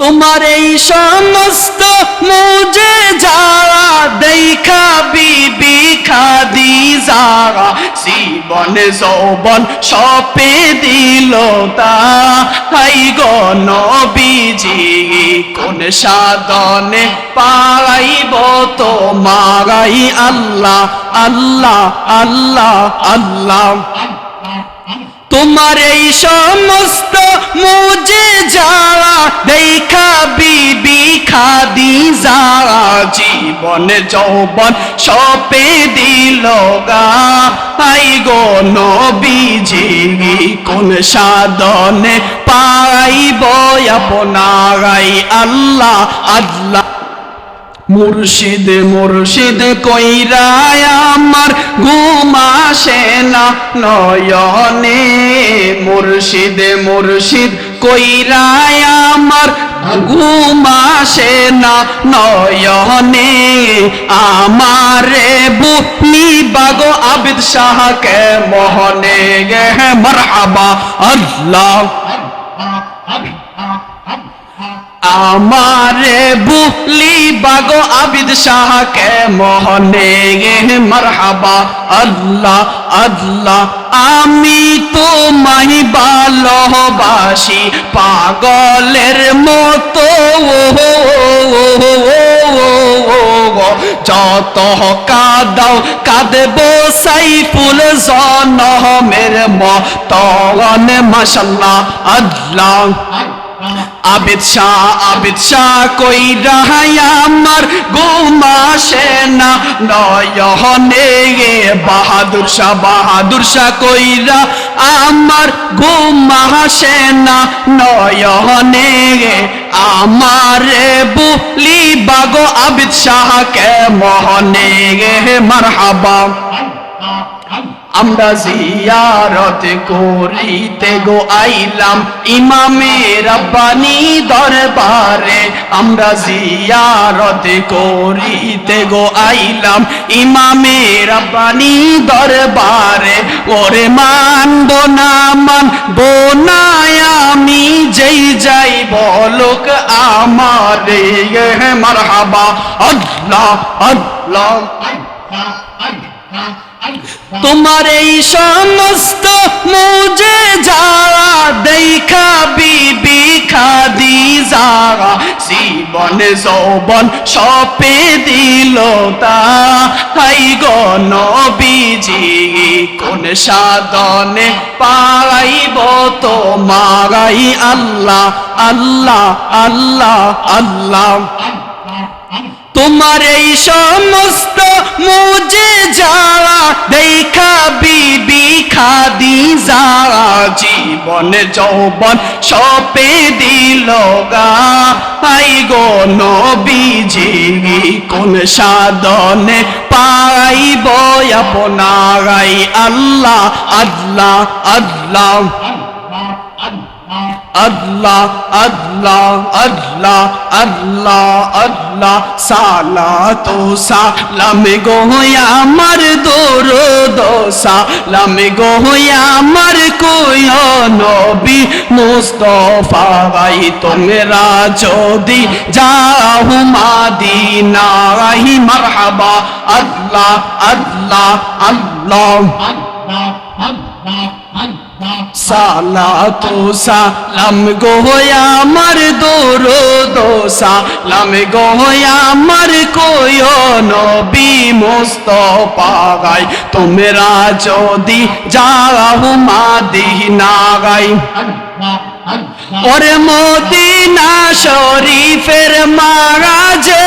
তোমার এই সমস্ত মুজে যারা দেখা বিবি খাদি যারা জীবন যৌবন সপে দিল তা। হাই গণবিজি কোন সাধনে পাইব তো মারাই আল্লাহ আল্লাহ আল্লাহ আল্লাহ। তোমার এই সমস্ত মুজে যারা দেখা বিবি খাদি যারা জীবন যৌবন সপে দিল গা। আই গো নবীজি, কোন সাধনে পাইব আপনারাই আল্লাহ আল্লাহ মুর্শিদ মুর্শিদ কইরায় আমার ঘুম আসে না নয়নে। মুর্শিদ মুর্শিদ কইরায় আমার ঘুম আসে না নয়নে। আমারে বুনি বাগো আবিদ শাহকে মোহনে গে মারহাবা আল্লাহ। আমারে বুলি বাগো আবিদ শাহকে মোহনে মারহাবা, আল্লাহ আল্লাহ। আমি তো মাই ভালোবাসি, পাগলের মতো যত কাদাও, কাঁদব সাইফুল জনমের মতন মাসাল্লাহ আল্লাহ। আবিদ শাহ আবিদ শাহ কই রাহাই আমার ঘুমাসে না নয়নে বাহাদুর শাহ বাহাদুর শাহ কইরা আমার ঘুমাসে না নয়নে আমার বুলি বাগো আবিদ শাহকে মোহনে গে? মারহাবা। আমরা জিয়ারত করিতে গো আইলাম ইমামে রব্বানি দরবারে। আমরা জিয়ারত করিতে গো আইলাম ইমামে রব্বানি দরবারে। ওরে মানব না মান বোনায় আমি, যেই যাই বলক আমারে মারহাবা আল্লাহ আল্লাহ। তোমার এই সমস্ত মুজে যারা দেখা বিবি খাদি যারা, জীবন যৌবন সপে দিল তা। হাই গণবিজি কোন সাধনে পাইব তো মারাই আল্লাহ আল্লাহ আল্লাহ আল্লাহ। তোমার এই সমস্ত মুজে যারা, দেখা বিবি খাদি যারা জীবন যৌবন সপে দিল গা। আই গো নবীজি, কোন সাধনে পাইব আপনারাই আল্লাহ আল্লাহ আল্লাহ আল্লাহ। আল্লাহ আল্লাহ আল্লাহ আল্লাহ আল্লাহ সালা তো সালাম গো আমার দরদ, সালাম গো আমার কোয় নবী মুস্তফা, ভাই তোমরা যদি যাও মাদিনা মারহাবা আল্লাহ আল্লাহ আল্লাহ। সালাতু সালাম গো আমার দরুদ সালাম গো আমার কোয় নবী মুস্তফা গাই তোমরা যদি যাও মাদিনা গাই ওরে মদিনা শরীফের মারা যে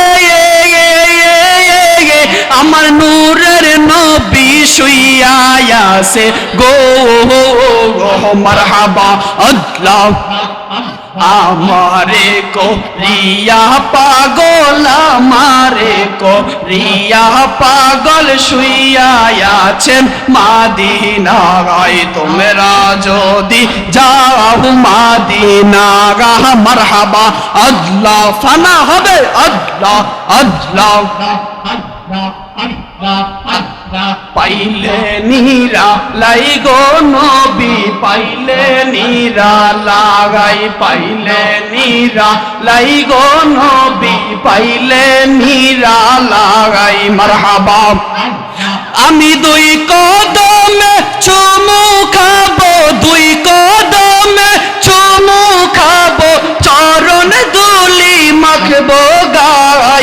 আমার নূরের নবী শুইয়াছে গো, মারহাবা আল্লাহ, আমারে কো রিয়া পাগল, আমারে কো রিয়া পাগল শুইয়াছেন মাদিনাগায় তোমরা যদি যাও মাদিনাগা মারহাবা আল্লাহ, ফানা হবে আল্লাহ আল্লাহ। পাইলে। নীরা লাই গো নবী, পাইলে নীরা লাগাই, পাইলে নীরা লাই গো নবী, পাইলে নীরা লাগাই, মারহাবা। আমি দুই কদমে চুমু খাব, দুই কদমে চুমু খাব, চরণ দুলি মাখবো।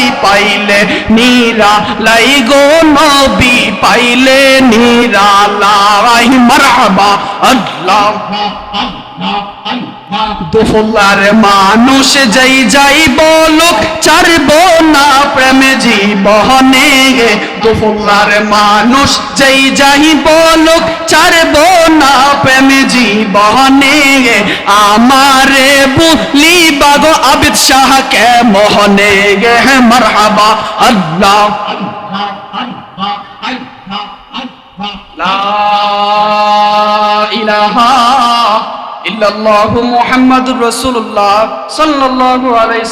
গাই পাইলে নীরা লাই গো নবী, পাইলে নীরা লাই মারহাবা আল্লাহ দোফলার মানুষ যাই যাই বলুক, চারবো না প্রেম জীবনে। দুফুল্লার মানুষ, যাই যাই বলুক চারবো না প্রেম জীবনে। আমারে বুলি, বাগো আবিদ শাহ কে মোহনে গে। মারহাবা, আল্লাহ। ইলাহা ইল্লাল্লাহু মুহাম্মাদুর রাসূলুল্লাহ সাল্লাল্লাহু আলাইহি